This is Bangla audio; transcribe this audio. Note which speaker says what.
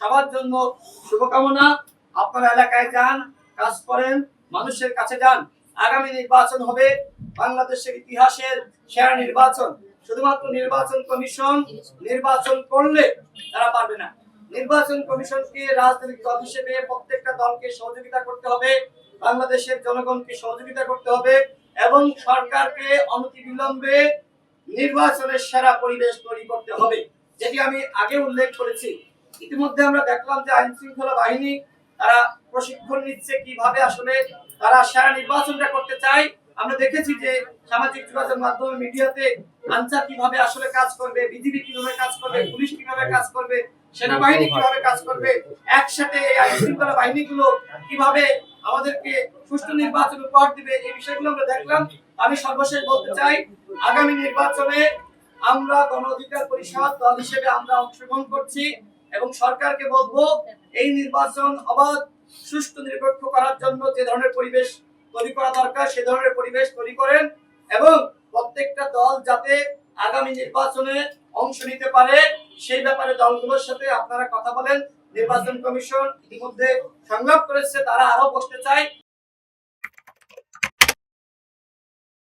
Speaker 1: সবার জন্য শুভকামনা। আপনারা এলাকায় যান, কাজ করেন, মানুষের কাছে যান। আগামী নির্বাচন হবে বাংলাদেশের ইতিহাসের সেরা নির্বাচন। শুধুমাত্র নির্বাচন কমিশন নির্বাচন করলে তারা পারবে না। নির্বাচন কমিশনকে রাজনৈতিক দল হিসেবে প্রত্যেকটা দলকে সহযোগিতা করতে হবে, বাংলাদেশের জনগণকে সহযোগিতা করতে হবে এবং সরকারকে অনতিবিলম্বে নির্বাচনের সেরা পরিবেশ তৈরি করতে হবে, যেটি আমি আগে উল্লেখ করেছি। ইতিমধ্যে আমরা দেখলাম যে আইন শৃঙ্খলা বাহিনী তারা প্রশিক্ষণ নিচ্ছে কীভাবে আসলে তারা সেরা নির্বাচনটা করতে চায়। আমরা দেখেছি যে সামাজিক যোগাযোগ মাধ্যমে মিডিয়াতে আনসার কীভাবে আসলে কাজ করবে বিজিবি কীভাবে কাজ করবে পুলিশ কীভাবে কাজ করবে সেনাবাহিনী কীভাবে কাজ করবে একসাথে এই আইন শৃঙ্খলা বাহিনীগুলো কীভাবে আমাদেরকে সুষ্ঠু নির্বাচন উপহার দিবে এই বিষয়গুলো আমরা দেখলাম। আমি সর্বশেষ বলতে চাই আগামী নির্বাচনে আমরা গণ অধিকার পরিষদ দল হিসেবে আমরা অংশগ্রহণ করছি। এবং সরকারকে বলব, এই নির্বাচন অবাধ, সুষ্ঠু, নিরপেক্ষ করার জন্য যে ধরনের পরিবেশ তৈরি করা দরকার, সে ধরনের পরিবেশ তৈরি করেন এবং প্রত্যেকটা দল যাতে আগামী নির্বাচনে অংশ নিতে পারে, সেই ব্যাপারে দলগুলোর সাথে আপনারা কথা বলেন। নির্বাচন কমিশন ইতিমধ্যে সংলাপ করেছে, তারা আরও বসতে চায়।